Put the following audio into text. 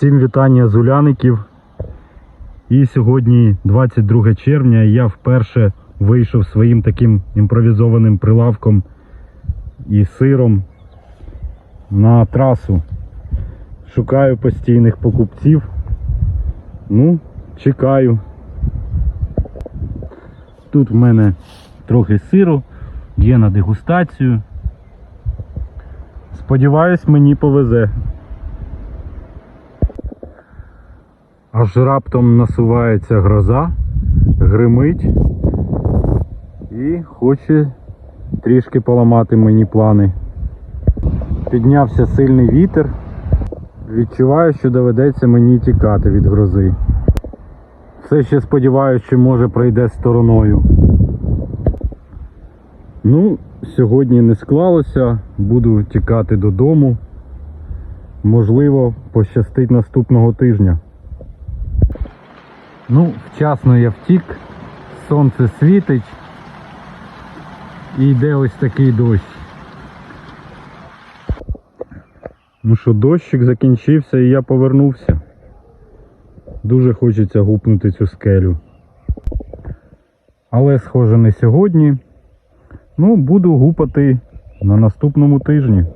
Всім вітання з Уляників. І сьогодні 22 червня я вперше вийшов своїм таким імпровізованим прилавком і сиром на трасу. Шукаю постійних покупців. Ну, чекаю. Тут в мене трохи сиру, є на дегустацію. Сподіваюсь, мені повезе. Аж раптом насувається гроза, гримить і хоче трішки поламати мені плани. Піднявся сильний вітер. Відчуваю, що доведеться мені тікати від грози. Все ще сподіваюся, що може пройде стороною. Ну, сьогодні не склалося, буду тікати додому. Можливо, пощастить наступного тижня. Ну, вчасно я втік, сонце світить і йде ось такий дощ. Ну що, дощик закінчився і я повернувся. Дуже хочеться гупнути цю скелю. Але, схоже, не сьогодні. Ну, буду гупати на наступному тижні.